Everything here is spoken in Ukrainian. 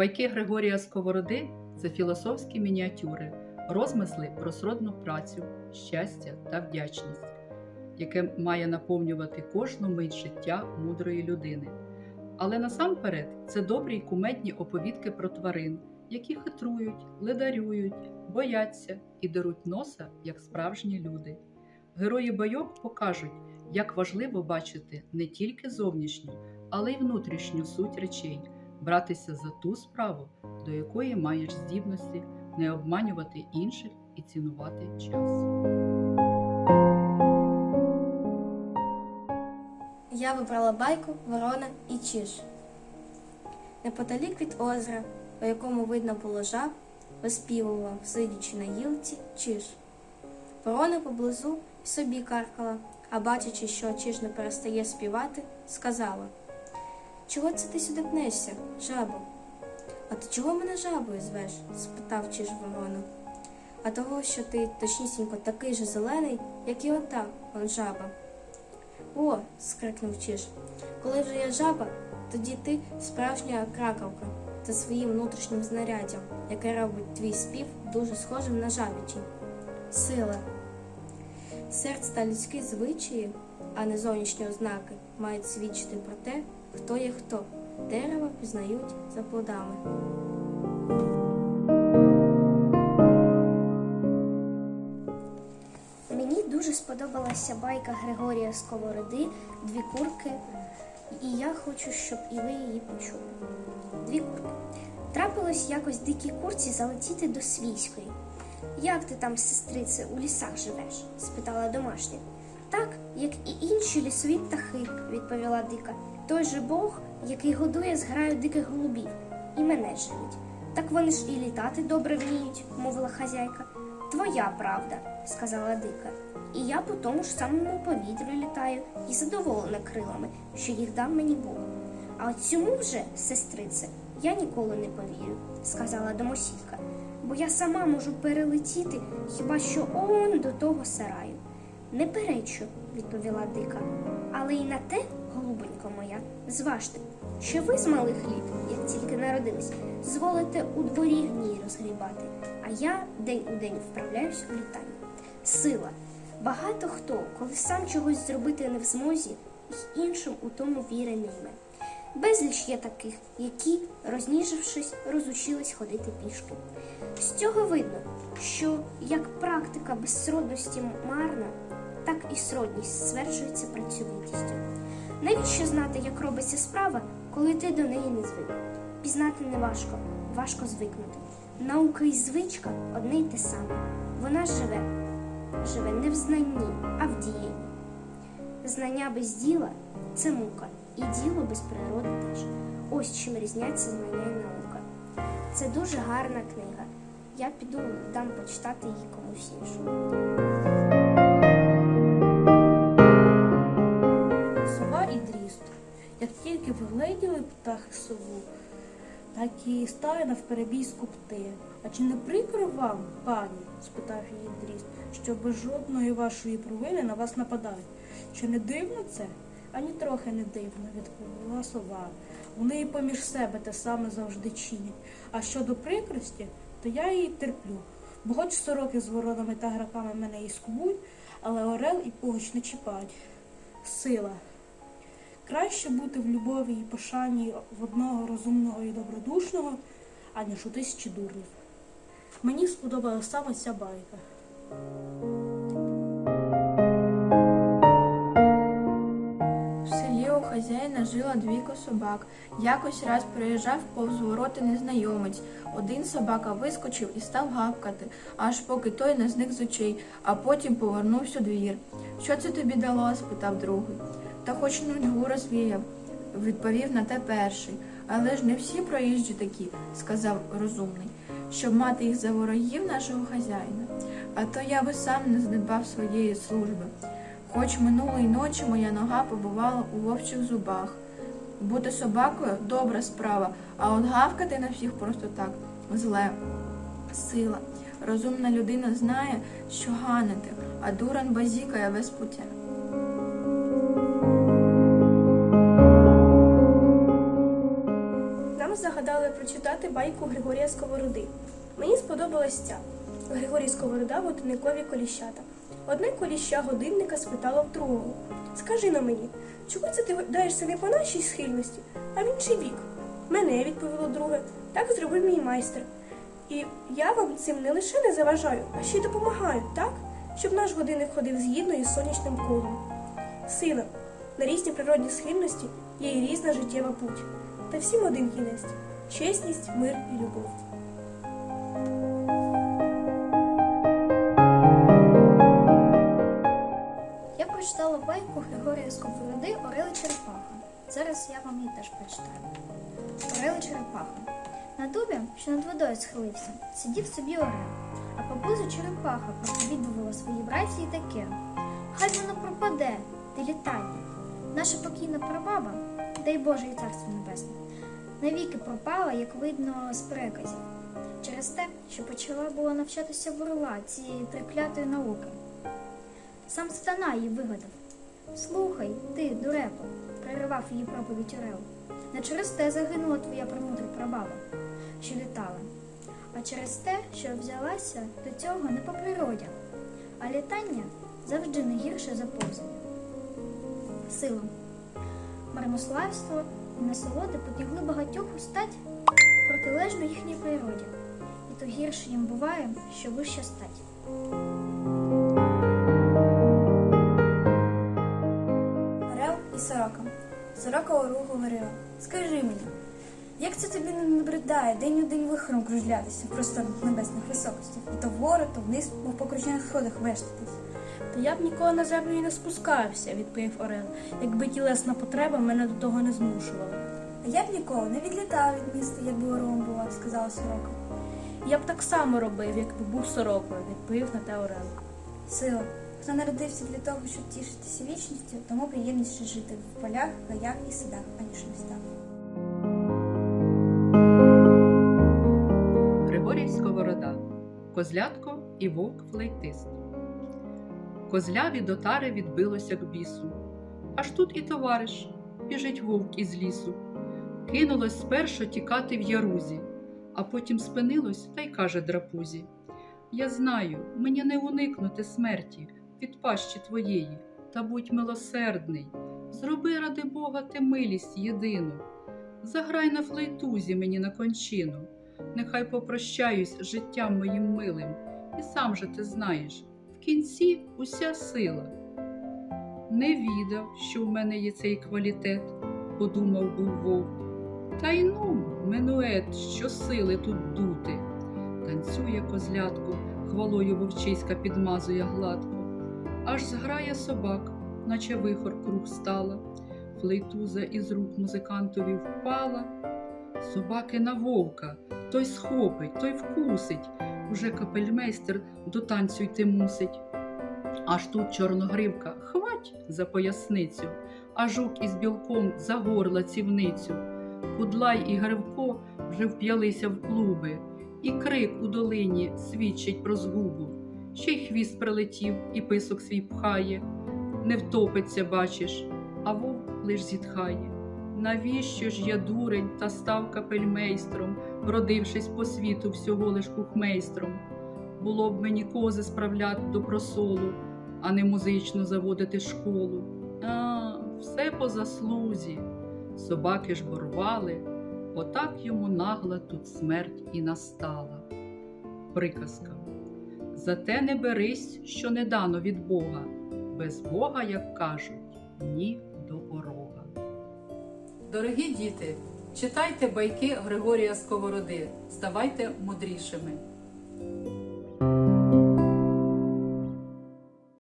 Байки Григорія Сковороди це філософські мініатюри, розмисли про сродну працю, щастя та вдячність, яке має наповнювати кожну мить життя мудрої людини. Але насамперед це добрі й кумедні оповідки про тварин, які хитрують, ледарюють, бояться і даруть носа, як справжні люди. Герої байок покажуть, як важливо бачити не тільки зовнішню, але й внутрішню суть речей, братися за ту справу, до якої маєш здібності, не обманювати інших і цінувати час. Я вибрала байку Ворона і Чиж. Неподалік від озера, у якому видно було жаб, виспівував, сидячи на гілці, Чиж. Ворона поблизу собі каркала, а бачачи, що Чиж не перестає співати, сказала Чого це ти сюди пнешся, жабо? А ти чого мене жабою звеш? спитав Чиж ворона. А того, що ти точнісінько такий же зелений, як і ота он жаба. О, скрикнув Чиж. Коли вже я жаба, тоді ти справжня кракавка за своїм внутрішнім знаряддям, яке робить твій спів дуже схожим на жабічий. Сила. Серце та людські звичаї, а не зовнішні ознаки, мають свідчити про те, хто є хто. Дерева пізнають за плодами. Мені дуже сподобалася байка Григорія Сковороди Дві курки, і я хочу, щоб і ви її почули. Дві курки. Трапилось якось дикій курці залетіти до свійської. Як ти там, сестрице, у лісах живеш? спитала домашня. Так, як і інші лісові птахи, відповіла дика. Той же Бог, який годує зграю диких голубів, і мене живить. Так вони ж і літати добре вміють, мовила хазяйка. Твоя правда, сказала дика. І я по тому ж самому повітрю літаю і задоволена крилами, що їх дав мені Бог. А от цьому вже, сестрице, я ніколи не повірю, сказала домосідка, бо я сама можу перелетіти хіба що он до того сараю. Не перечу, відповіла дика. Але й на те, зважте, що ви з малих літ, як тільки народились, зволите у дворі гній розгрібати, а я день у день вправляюсь у літанні. Сила. Багато хто, коли сам чогось зробити не в змозі, й іншим у тому віри не йме. Безліч є таких, які, розніжившись, розучились ходити пішки. З цього видно, що як практика безсродності марна, так і сродність стверджується працьовитістю. Навіщо знати, як робиться справа, коли ти до неї не звик? Пізнати не важко, важко звикнути. Наука і звичка одне й те саме. Вона живе, живе не в знанні, а в діянні. Знання без діла це мука, і діло без природи теж. Ось чим різняться знання і наука. Це дуже гарна книга. Я піду дам почитати її комусь іншому. Як тільки вгледіли птахи сову, так і стали навперебій скупти. А чи не прикро вам, пані? спитав її дріст, що без жодної вашої провини на вас нападають. Чи не дивно це? Ані трохи не дивно, відповіла сова. Вони і поміж себе те саме завжди чинять. А щодо прикрості, то я її терплю. Бо хоч сороки з воронами та граками мене і скубуть, але орел і пугач не чіпають. Сила. Краще бути в любові і пошані в одного розумного і добродушного, аніж у тисячі дурнів. Мені сподобалася саме ця байка. В селі у хазяїна жило двійко собак. Якось раз приїжджав повз вороти незнайомець. Один собака вискочив і став гавкати, аж поки той не зник з очей, а потім повернувся у двір. Що це тобі дало? спитав другий. Та хоч нудьгу розвіяв, відповів на те перший. Але ж не всі проїжджі такі, сказав розумний, щоб мати їх за ворогів нашого хазяїна. А то я би сам не здибав своєї служби. Хоч минулої ночі моя нога побувала у вовчих зубах. Бути собакою добра справа, а от гавкати на всіх просто так зле. Сила. Розумна людина знає, що ганити, а дуран базікає без пуття. Прочитати байку Григорія Сковороди. Мені сподобалась ця. Григорій Сковорода годинникові коліщата. Одне коліща годинника спитало в другого. Скажи на мені, чого це ти даєшся не по нашій схильності, а в інший бік? Мене відповіло друге. Так зробив мій майстер. І я вам цим не лише не заважаю, а ще й допомагаю, так? Щоб наш годинник ходив згідно із сонячним колом. Сина, на різні природні схильності є і різна життєва путь. Та всім один кінець чесність, мир і любов. Я прочитала байку Григорія Сковороди Орел і Черепаха. Зараз я вам її теж прочитаю. Орел і Черепаха. На дубі, що над водою схилився, сидів собі орел, а поблизу черепаха проповідувала своїй братці і таке. Хай воно пропаде, ти літання. Наша покійна прабаба, дай Боже і царство небесне, навіки пропала, як видно з переказів, через те, що почала була навчатися в орла цієї триклятої науки. Сам сатана її вигадав. Слухай, ти, дурепо, переривав її проповідь Орел. Не через те загинула твоя премудра прабаба, що літала, а через те, що взялася до цього не по природі, а літання завжди не гірше за повзання. Сила, марнославство насолоди потягли багатьох у стать протилежно їхній природі, і то гірше їм буває, що вища стать. Орел і сорока. Сорока орлу говорила: Скажи мені, як це тобі не набридає день у день вихором кружлятися в просторних небесних високостях, і то вгору, то вниз, мов по кручених сходах вештатись? Та я б ніколи на землю і не спускався, відповів Орел, якби тілесна потреба мене до того не змушувала. А я б ніколи не відлітав від міста, якби орлом була, сказала сорока. Я б так само робив, якби був сорокою, відповів на те Орел. Сила, хто народився для того, щоб тішитися вічністю, тому приємніше жити в полях, гаях і садах, аніж в містах. Григорій Сковорода, Козлятко і вовк флейтист. Козляві до тари відбилося к бісу. Аж тут і товариш біжить вовк із лісу. Кинулось спершу тікати в ярузі, а потім спинилось та й каже драпузі: Я знаю, мені не уникнути смерті від пащі твоєї, та будь милосердний, зроби ради Бога ти милість єдину. Заграй на флейтузі мені на кончину нехай попрощаюсь життям моїм милим, і сам же ти знаєш, кінці уся сила. Не відав, що в мене є цей квалітет, подумав був вовк. Та й ну, минует, що сили тут дути. Танцює козлятко, хвалою вовчиська підмазує гладко. Аж зграє собак, наче вихор круг стала. Флейтуза із рук музикантові впала. Собаки на вовка, той схопить, той вкусить. Уже капельмейстер до танцю йти мусить. Аж тут чорногривка хвать за поясницю, а жук із білком за горла цівницю. Кудлай і Гривко вже вп'ялися в клуби, і крик у долині свідчить про згубу. Ще й хвіст прилетів, і писок свій пхає. Не втопиться, бачиш, а вовк лиш зітхає. Навіщо ж я дурень та став капельмейстром, вродившись по світу всього лиш кухмейстром? Було б мені кози справляти до просолу, а не музично заводити школу. А, все по заслузі. Собаки ж борвали, отак йому нагла тут смерть і настала. Приказка. Зате не берись, що не дано від Бога, без Бога, як кажуть, ні до порога. Дорогі діти, читайте байки Григорія Сковороди, ставайте мудрішими.